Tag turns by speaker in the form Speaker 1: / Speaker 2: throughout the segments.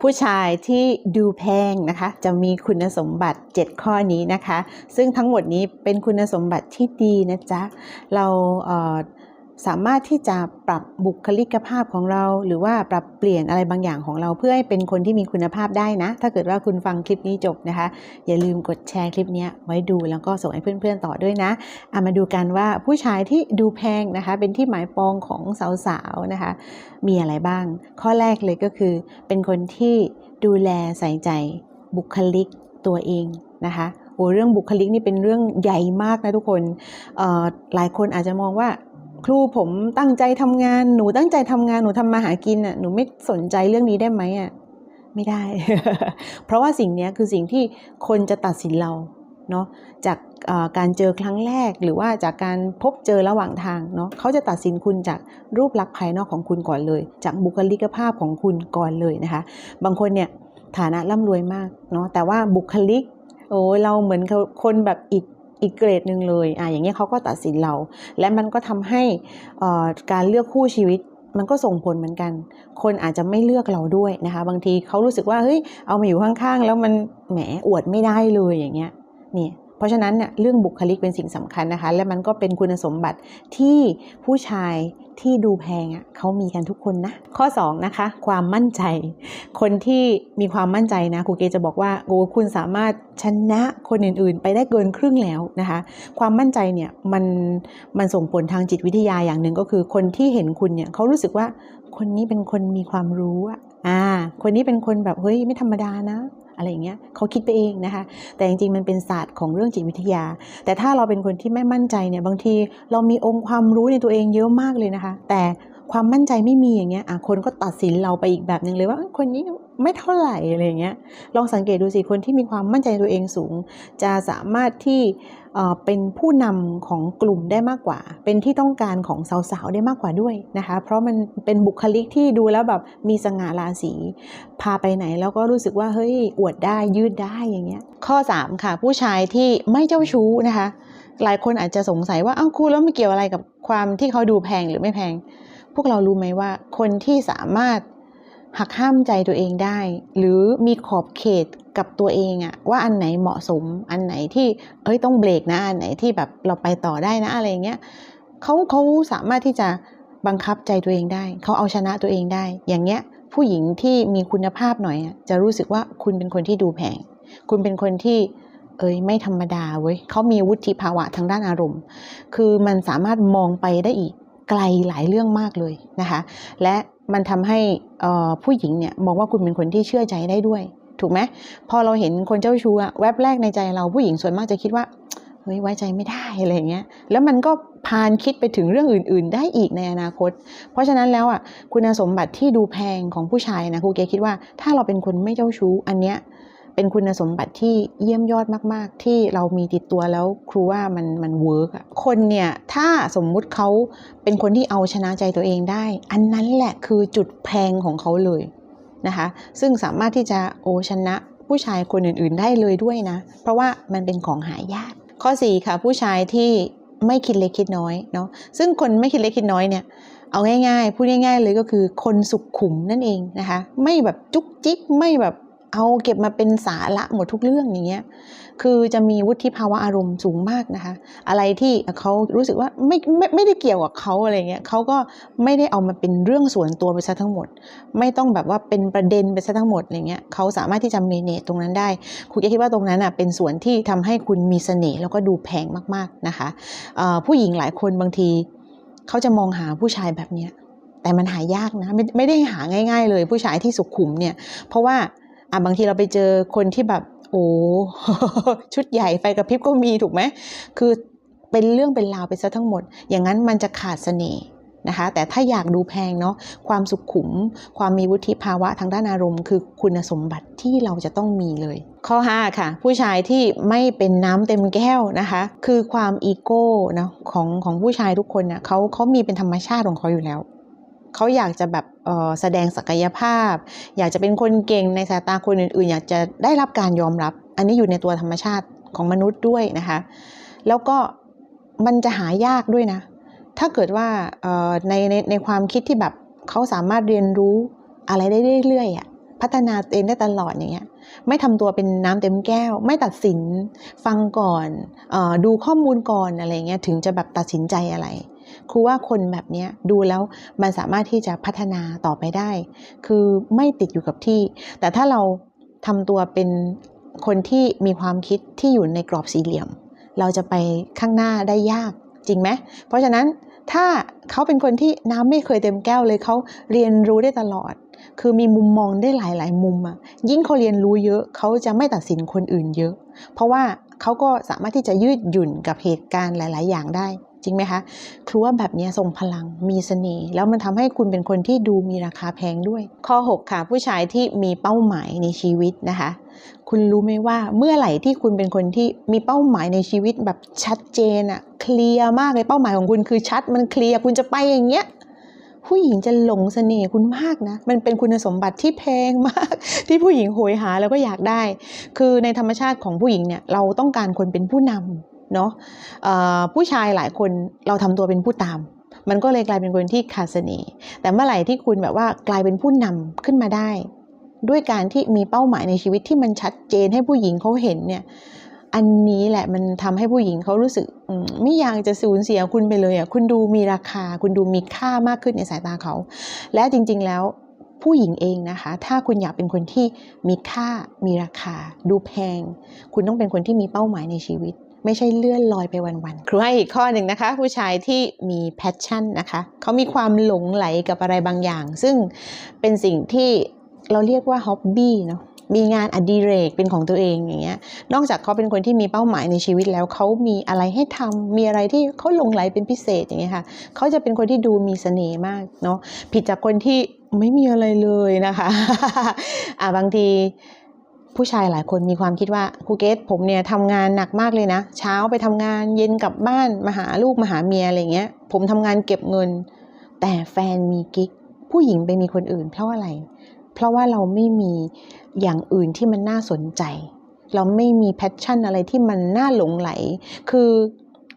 Speaker 1: ผู้ชายที่ดูแพงนะคะ จะมีคุณสมบัติ 7 ข้อนี้นะคะ ซึ่งทั้งหมดนี้เป็นคุณสมบัติที่ดีนะจ๊ะ เราเสามารถที่จะปรับบุคลิกภาพของเรา หรือว่าปรับเปลี่ยนอะไรบางอย่างของเราเพื่อให้เป็นคนที่มีคุณภาพได้นะ ถ้าเกิดว่าคุณฟังคลิปนี้จบนะคะ อย่าลืมกดแชร์คลิปนี้ไว้ดูแล้วก็ส่งให้เพื่อนๆต่อด้วยนะเอามาดูกันว่าผู้ชายที่ดูแพงนะคะ เป็นที่หมายปองของสาวๆนะคะ มีอะไรบ้าง ข้อแรกเลยก็คือ เป็นคนที่ดูแลใส่ใจบุคลิกตัวเองนะคะโอ้เรื่องบุคลิกนี่เป็นเรื่องใหญ่มากนะทุกคนหลายคนอาจจะมองว่า ครูผมตั้งใจทำงาน หนูตั้งใจทำงาน หนูทำมาหากินอะ หนูไม่สนใจเรื่องนี้ได้ไหมอะ ไม่ได้ เพราะว่าสิ่งนี้คือสิ่งที่คนจะตัดสินเราเนาะ จากการเจอครั้งแรกหรือว่าจากการพบเจอระหว่างทางเนาะเขาจะตัดสินคุณจากรูปลักษณ์ภายนอกของคุณก่อนเลย จากบุคลิกภาพของคุณก่อนเลยนะคะ บางคนเนี่ยฐานะร่ำรวยมากเนาะ แต่ว่าบุคลิกโอ้ยเราเหมือนคนแบบอีก อีกเกรดหนึ่งเลยอะอย่างเงี้ยเขาก็ตัดสินเรา และมันก็ทำให้การเลือกคู่ชีวิตมันก็ส่งผลเหมือนกัน คนอาจจะไม่เลือกเราด้วยนะคะ บางทีเขารู้สึกว่าเฮ้ยเอามาอยู่ข้างๆ แล้วมันแหมอวดไม่ได้เลยอย่างเงี้ยนี่ เพราะฉะนั้นเนี่ยเรื่องบุคลิกเป็นสิ่งสำคัญนะคะ และมันก็เป็นคุณสมบัติที่ผู้ชายที่ดูแพงอะเขามีกันทุกคนนะ ข้อ 2 นะคะ ความมั่นใจ คนที่มีความมั่นใจนะครูเกจะบอกว่าโอ้คุณสามารถชนะคนอื่นๆ ไปได้เกินครึ่งแล้วนะคะ ความมั่นใจเนี่ยมันมันส่งผลทางจิตวิทยาอย่างหนึ่งก็คือ คนที่เห็นคุณเนี่ยเขารู้สึกว่าคนนี้เป็นคนมีความรู้อะอ่า คนนี้เป็นคนแบบเฮ้ยไม่ธรรมดานะ อะไรอย่างเงี้ยเขาคิดไปเองนะคะ แต่จริงๆมันเป็นศาสตร์ของเรื่องจิตวิทยา แต่ถ้าเราเป็นคนที่ไม่มั่นใจเนี่ยบางทีเรามีองค์ความรู้ในตัวเองเยอะมากเลยนะคะ แต่ความมั่นใจไม่มีอย่างเงี้ยคนก็ตัดสินเราไปอีกแบบหนึ่งเลยว่าคนนี้ ไม่เท่าไหร่อะไรเงี้ยลองสังเกตดูสิคนที่มีความมั่นใจในตัวเองสูง จะสามารถที่เป็นผู้นำของกลุ่มได้มากกว่า เป็นที่ต้องการของสาวๆได้มากกว่าด้วยนะคะ เพราะมันเป็นบุคลิกที่ดูแล้วแบบมีสง่าราศี พาไปไหนแล้วก็รู้สึกว่าเฮ้ยอวดได้ยืดได้อย่างเงี้ย ข้อ 3 ค่ะ ผู้ชายที่ไม่เจ้าชู้นะคะ หลายคนอาจจะสงสัยว่าอ้าวครูแล้วไม่เกี่ยวอะไรกับความที่เขาดูแพงหรือไม่แพง พวกเรารู้ไหมว่าคนที่สามารถ หักห้ามใจตัวเองได้ หรือมีขอบเขตกับตัวเองอะว่าอันไหนเหมาะสมอันไหนที่เอ้ยต้องเบรกนะอันไหนที่แบบเราไปต่อได้นะอะไรเงี้ยเขาเขาสามารถที่จะบังคับใจตัวเองได้ เขาเอาชนะตัวเองได้ อย่างเงี้ยผู้หญิงที่มีคุณภาพหน่อยอะจะรู้สึกว่าคุณเป็นคนที่ดูแพงคุณเป็นคนที่ เอ้ยไม่ธรรมดาเว้ยเขามีวุฒิภาวะทางด้านอารมณ์ คือมันสามารถมองไปได้อีกไกลหลายเรื่องมากเลยนะคะ และ มันทำให้ผู้หญิงเนี่ยมองว่าคุณเป็นคนที่เชื่อใจได้ด้วย ถูกไหมพอเราเห็นคนเจ้าชู้อะแวบแรกในใจเราผู้หญิงส่วนมากจะคิดว่าเฮ้ยไว้ใจไม่ได้อะไรอย่างเงี้ยแล้วมันก็พานคิดไปถึงเรื่องอื่น ๆ ได้อีกในอนาคต เพราะฉะนั้นแล้วอะคุณสมบัติที่ดูแพงของผู้ชายนะครูเกคิดว่าถ้าเราเป็นคนไม่เจ้าชู้อันเนี้ย เป็นคุณสมบัติที่เยี่ยมยอดมาก ๆ ที่เรามีติดตัวแล้วครูว่ามันมันเวิร์กอะคนเนี่ยถ้าสมมุติเขาเป็นคนที่เอาชนะใจตัวเองได้ อันนั้นแหละคือจุดแพงของเขาเลยนะคะ ซึ่งสามารถที่จะโอชนะผู้ชายคนอื่น ๆ ได้เลยด้วยนะ เพราะว่ามันเป็นของหายาก ข้อ 4 ค่ะ ผู้ชายที่ไม่คิดเล็กคิดน้อยเนาะซึ่งคนไม่คิดเล็กคิดน้อยเนี่ยเอาง่ายๆพูดง่าย ๆ เลยก็คือคนสุขุมนั่นเองนะคะ ไม่แบบจุกจิกไม่แบบ เอาเก็บมาเป็นสาระหมดทุกเรื่องอย่างเงี้ย คือจะมีวุฒิภาวะอารมณ์สูงมากนะคะ อะไรที่เขารู้สึกว่าไม่ไม่ไม่ได้เกี่ยวกับเขาอะไรเงี้ยเขาก็ไม่ได้เอามาเป็นเรื่องส่วนตัวไปซะทั้งหมด ไม่ต้องแบบว่าเป็นประเด็นไปซะทั้งหมดอะไรเงี้ยเขาสามารถที่จะเมเนจตรงนั้นได้ครูแกคิดว่าตรงนั้นอะเป็นส่วนที่ทำให้คุณมีเสน่ห์แล้วก็ดูแพงมากๆนะคะผู้หญิงหลายคนบางทีเขาจะมองหาผู้ชายแบบเนี้ยแต่มันหายากนะไม่ไม่ได้หาง่าย ๆ เลยผู้ชายที่สุขุมเนี่ยเพราะว่า อะบางทีเราไปเจอคนที่แบบโอ้ชุดใหญ่ไฟกระพริบก็มีถูกไหมคือเป็นเรื่องเป็นราวไปซะทั้งหมด อย่างนั้นมันจะขาดเสน่ห์นะคะ แต่ถ้าอยากดูแพงเนาะความสุขุม ความมีวุฒิภาวะทางด้านอารมณ์ คือคุณสมบัติที่เราจะต้องมีเลย ข้อ 5 ค่ะ ผู้ชายที่ไม่เป็นน้ำเต็มแก้วนะคะ คือความอีโก้เนาะของของผู้ชายทุกคนเนะ่ยเขาเขามีเป็นธรรมชาติของเขาอยู่แล้ว เขาอยากจะแบบแสดงศักยภาพ อยากจะเป็นคนเก่งในสายตาคนอื่นๆ อยากจะได้รับการยอมรับ อันนี้อยู่ในตัวธรรมชาติของมนุษย์ด้วยนะคะ แล้วก็มันจะหายากด้วยนะ ถ้าเกิดว่าในในในความคิดที่แบบเขาสามารถเรียนรู้อะไรได้เรื่อยๆอะพัฒนาตัวเองได้ตลอดอย่างเงี้ยไม่ทำตัวเป็นน้ำเต็มแก้ว ไม่ตัดสินฟังก่อนอดูข้อมูลก่อนอะไรเงี้ยถึงจะแบบตัดสินใจอะไร ครูว่าคนแบบนี้ดูแล้วมันสามารถที่จะพัฒนาต่อไปได้ คือไม่ติดอยู่กับที่ แต่ถ้าเราทำตัวเป็นคนที่มีความคิดที่อยู่ในกรอบสี่เหลี่ยม เราจะไปข้างหน้าได้ยากจริงไหมเพราะฉะนั้นถ้าเขาเป็นคนที่น้ำไม่เคยเต็มแก้วเลยเขาเรียนรู้ได้ตลอด คือมีมุมมองได้หลาย ๆ มุมอะยิ่งเขาเรียนรู้เยอะเขาจะไม่ตัดสินคนอื่นเยอะ เพราะว่าเขาก็สามารถที่จะยืดหยุ่นกับเหตุการณ์หลาย ๆ อย่างได้ จริงไหมคะครูว่าแบบนี้ทรงพลังมีเสน่ห์แล้วมันทำให้คุณเป็นคนที่ดูมีราคาแพงด้วย ข้อ 6 ค่ะ ผู้ชายที่มีเป้าหมายในชีวิตนะคะ คุณรู้ไหมว่าเมื่อไหร่ที่คุณเป็นคนที่มีเป้าหมายในชีวิตแบบชัดเจนอะเคลียร์มากเลยเป้าหมายของคุณคือชัดมันเคลียร์คุณจะไปอย่างเงี้ยผู้หญิงจะหลงเสน่ห์คุณมากนะ มันเป็นคุณสมบัติที่แพงมาก ที่ผู้หญิงโหยหาแล้วก็อยากได้ คือในธรรมชาติของผู้หญิงเนี่ยเราต้องการคนเป็นผู้นำ เนาะผู้ชายหลายคนเราทำตัวเป็นผู้ตาม มันก็เลยกลายเป็นคนที่ขาดเสน่ห์แต่เมื่อไหร่ที่คุณแบบว่ากลายเป็นผู้นำขึ้นมาได้ ด้วยการที่มีเป้าหมายในชีวิตที่มันชัดเจนให้ผู้หญิงเขาเห็นเนี่ยอันนี้แหละมันทำให้ผู้หญิงเขารู้สึกไม่อยากจะสูญเสียคุณไปเลยอะคุณดูมีราคา คุณดูมีค่ามากขึ้นในสายตาเขา และจริง ๆแล้วผู้หญิงเองนะคะ ถ้าคุณอยากเป็นคนที่มีค่ามีราคา ดูแพง คุณต้องเป็นคนที่มีเป้าหมายในชีวิต ไม่ใช่เลื่อนลอยไปวันๆครูให้อีกข้อหนึ่งนะคะ ผู้ชายที่มีแพชชั่นนะคะเขามีความหลงไหลกับอะไรบางอย่าง ซึ่งเป็นสิ่งที่เราเรียกว่าฮ็อบบี้เนาะมีงานอดิเรกเป็นของตัวเองอย่างเงี้ย นอกจากเขาเป็นคนที่มีเป้าหมายในชีวิตแล้วเขามีอะไรให้ทำมีอะไรที่เขาหลงไหลเป็นพิเศษอย่างเงี้ยค่ะเขาจะเป็นคนที่ดูมีเสน่ห์มากเนาะผิดจากคนที่ไม่มีอะไรเลยนะคะ อ่าบางที ผู้ชายหลายคนมีความคิดว่าครูเกตผมเนี่ยทำงานหนักมากเลยนะ เช้าไปทำงานเย็นกลับบ้านมาหาลูกมาหาเมียอะไรเงี้ย ผมทำงานเก็บเงิน แต่แฟนมีกิ๊ก ผู้หญิงไปมีคนอื่น เพราะอะไร เพราะว่าเราไม่มีอย่างอื่นที่มันน่าสนใจ เราไม่มีแพชชั่นอะไรที่มันน่าหลงไหล คือ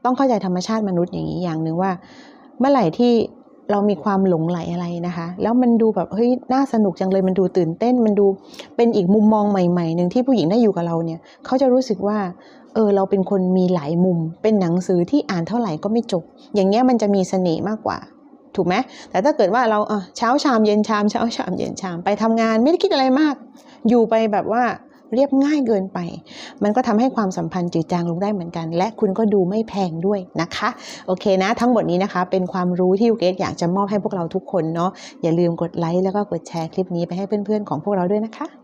Speaker 1: ต้องเข้าใจธรรมชาติมนุษย์อย่างนี้อย่างหนึ่งว่า เมื่อไหร่ที่ เรามีความหลงไหลอะไรนะคะ แล้วมันดูแบบเฮ้ยน่าสนุกจังเลยมันดูตื่นเต้น มันดูเป็นอีกมุมมองใหม่ๆหนึ่งที่ผู้หญิงได้อยู่กับเราเนี่ยเขาจะรู้สึกว่าเออเราเป็นคนมีหลายมุม เป็นหนังสือที่อ่านเท่าไหร่ก็ไม่จบ อย่างเงี้ยมันจะมีเสน่ห์มากกว่า ถูกไหมแต่ถ้าเกิดว่าเราเออเช้าชามเย็นชามเช้าชามเย็นชามไปทำงานไม่ได้คิดอะไรมาก อยู่ไปแบบว่า เรียบง่ายเกินไป มันก็ทำให้ความสัมพันธ์จืดจางลงได้เหมือนกัน และคุณก็ดูไม่แพงด้วยนะคะ โอเคนะ ทั้งหมดนี้นะคะ เป็นความรู้ที่ยูเกตอยากจะมอบให้พวกเราทุกคนเนาะอย่าลืมกดไลค์แล้วก็กดแชร์คลิปนี้ไปให้เพื่อนๆของพวกเราด้วยนะคะ